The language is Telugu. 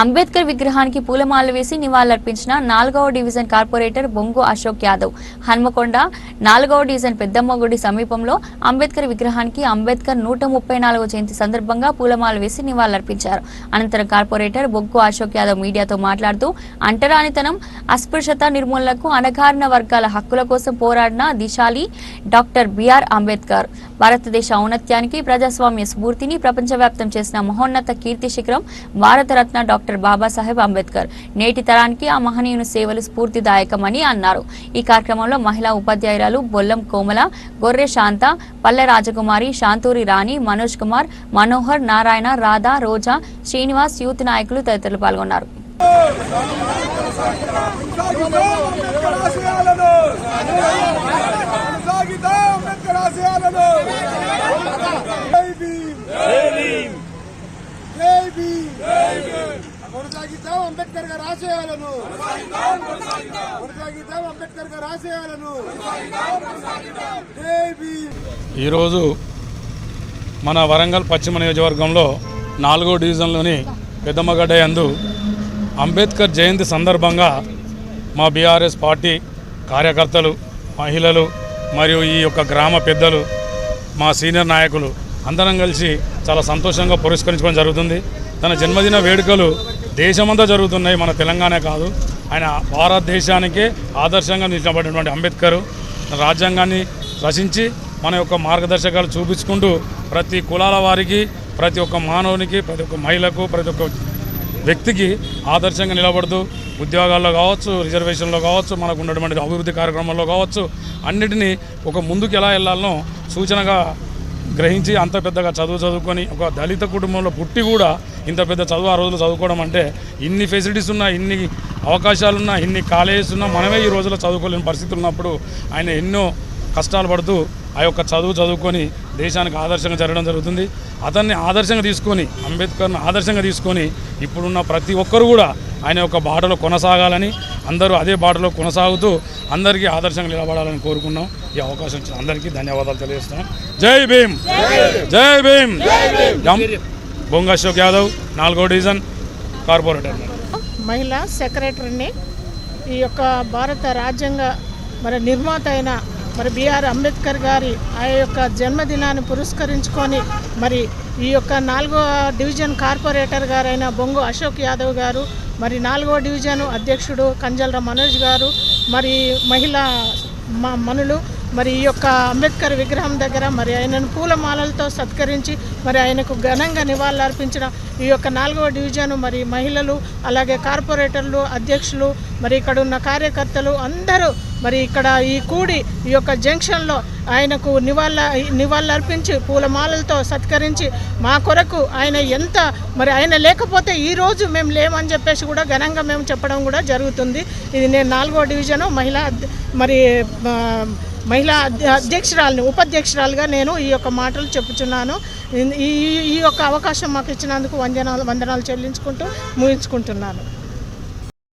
అంబేద్కర్ విగ్రహానికి పూలమాలలు వేసి నివాళులర్పించిన నాలుగవ డివిజన్ కార్పొరేటర్ బొంగు అశోక్ యాదవ్. హన్మకొండ నాలుగవ డివిజన్ పెద్దమ్మగుడి సమీపంలో అంబేద్కర్ విగ్రహానికి అంబేద్కర్ నూట ముప్పై నాలుగవ జయంతి సందర్భంగా పూలమాల వేసి నివాళులర్పించారు. అనంతరం కార్పొరేటర్ బొగ్గు అశోక్ యాదవ్ మీడియాతో మాట్లాడుతూ అంటరానితనం అస్పృశ్యత నిర్మూలనకు అణగారిన వర్గాల హక్కుల కోసం పోరాడిన దిశాలి డాక్టర్ బిఆర్ అంబేద్కర్. భారతదేశ ఔన్నత్యానికి ప్రజాస్వామ్య స్ఫూర్తిని ప్రపంచవ్యాప్తం చేసిన మహోన్నత కీర్తి శిఖరం భారతరత్న డాక్టర్ బాబాసాహెబ్ అంబేద్కర్ నేటి తరానికి ఆ మహనీయుని సేవలు స్ఫూర్తిదాయకమని అన్నారు ఈ కార్యక్రమంలో మహిళా ఉపాధ్యాయురాలు బొల్లం కోమల గొర్రె శాంత పల్లె రాజకుమారి శాంతూరి రాణి మనోజ్ కుమార్ మనోహర్ నారాయణ రాధా రోజా శ్రీనివాస్ యూత్ నాయకులు తదితరులు పాల్గొన్నారు అంబేద్కర్ ఆశయాలను కొనసాగిద్దాం అంబేద్కర్ ఆశయాలను జై భీమ్ జై భీమ్ కొనసాగిద్దాం అంబేద్కర్ గారి ఆశయాలను. కొనసాగిద్దాం అంబేద్కర్ గారి ఆశయాలను. ఈరోజు మన వరంగల్ పశ్చిమ నియోజకవర్గంలో నాలుగో డివిజన్లోని పెద్దమ్మగడ్డ యందు అంబేద్కర్ జయంతి సందర్భంగా మా బీఆర్ఎస్ పార్టీ కార్యకర్తలు మహిళలు మరియు ఈ యొక్క గ్రామ పెద్దలు మా సీనియర్ నాయకులు అందరం కలిసి చాలా సంతోషంగా పురస్కరించుకోవడం జరుగుతుంది. తన జన్మదిన వేడుకలు దేశమంతా జరుగుతున్నాయి మన తెలంగాణ కాదు. ఆయన భారతదేశానికే ఆదర్శంగా నిలిచినటువంటి అంబేద్కర్ రాజ్యాంగాన్ని రచించి మన యొక్క మార్గదర్శకాలు చూపించుకుంటూ ప్రతి కులాల వారికి ప్రతి ఒక్క మానవునికి ప్రతి ఒక్క మహిళకు ప్రతి ఒక్క వ్యక్తికి ఆదర్శంగా నిలబడుతూ ఉద్యోగాల్లో కావచ్చు రిజర్వేషన్లో కావచ్చు మనకు ఉన్నటువంటి అభివృద్ధి కార్యక్రమాల్లో కావచ్చు అన్నిటినీ ఒక ముందుకు ఎలా వెళ్ళాలనో సూచనగా గ్రహించి అంత పెద్దగా చదువు చదువుకొని ఒక దళిత కుటుంబంలో పుట్టి కూడా ఇంత పెద్ద చదువు ఆ రోజులు చదువుకోవడం అంటే ఇన్ని ఫెసిలిటీస్ ఉన్నా ఇన్ని అవకాశాలున్నా ఇన్ని కాలేజెస్ ఉన్నా మనమే ఈ రోజుల్లో చదువుకోలేని పరిస్థితి ఉన్నప్పుడు ఆయన ఎన్నో కష్టాలు పడుతూ ఆ యొక్క చదువు చదువుకొని దేశానికి ఆదర్శంగా జరగడం జరుగుతుంది. అతన్ని ఆదర్శంగా తీసుకొని అంబేద్కర్ను ఆదర్శంగా తీసుకొని ఇప్పుడున్న ప్రతి ఒక్కరు కూడా ఆయన యొక్క బాటలో కొనసాగాలని అందరూ అదే బాటలో కొనసాగుతూ అందరికీ ఆదర్శంగా నిలబడాలని కోరుకున్నాం. ఈ అవకాశం ఇచ్చిన అందరికీ ధన్యవాదాలు తెలియజేస్తున్నాం. జై భీమ్! జై భీమ్! బొంగ అశోక్ యాదవ్ నాలుగో డివిజన్ కార్పొరేటర్ మహిళా సెక్రటరీని ఈ యొక్క భారత రాజ్యాంగ మరి నిర్మాత అయిన మరి బిఆర్ అంబేద్కర్ గారి ఆ యొక్క జన్మదినాన్ని పురస్కరించుకొని మరి ఈ యొక్క నాలుగో డివిజన్ కార్పొరేటర్ గారైన బొంగు అశోక్ యాదవ్ గారు మరి నాలుగో డివిజన్ అధ్యక్షుడు కంజల్ర మనోజ్ గారు మరి మహిళా మనులు మరి ఈ యొక్క అంబేద్కర్ విగ్రహం దగ్గర మరి ఆయనను పూలమాలలతో సత్కరించి మరి ఆయనకు ఘనంగా నివాళులర్పించిన ఈ యొక్క నాలుగవ డివిజన్ మరి మహిళలు అలాగే కార్పొరేటర్లు అధ్యక్షులు మరి ఇక్కడ ఉన్న కార్యకర్తలు అందరూ మరి ఇక్కడ ఈ కూడి ఈ యొక్క జంక్షన్లో ఆయనకు నివాళ నివాళులర్పించి పూలమాలలతో సత్కరించి మా కొరకు ఆయన ఎంత మరి ఆయన లేకపోతే ఈరోజు మేము లేమని చెప్పేసి కూడా ఘనంగా మేము చెప్పడం కూడా జరుగుతుంది. ఇది నేను నాలుగో డివిజను మహిళా మరి మహిళా అధ్యక్షురాలని ఉపాధ్యక్షురాలుగా నేను ఈ యొక్క మాటలు చెప్పుచున్నాను. ఈ ఈ- ఈ యొక్క అవకాశం మాకు ఇచ్చినందుకు వందనాలు వందనాలు చెల్లించుకుంటూ ముగించుకుంటున్నాను.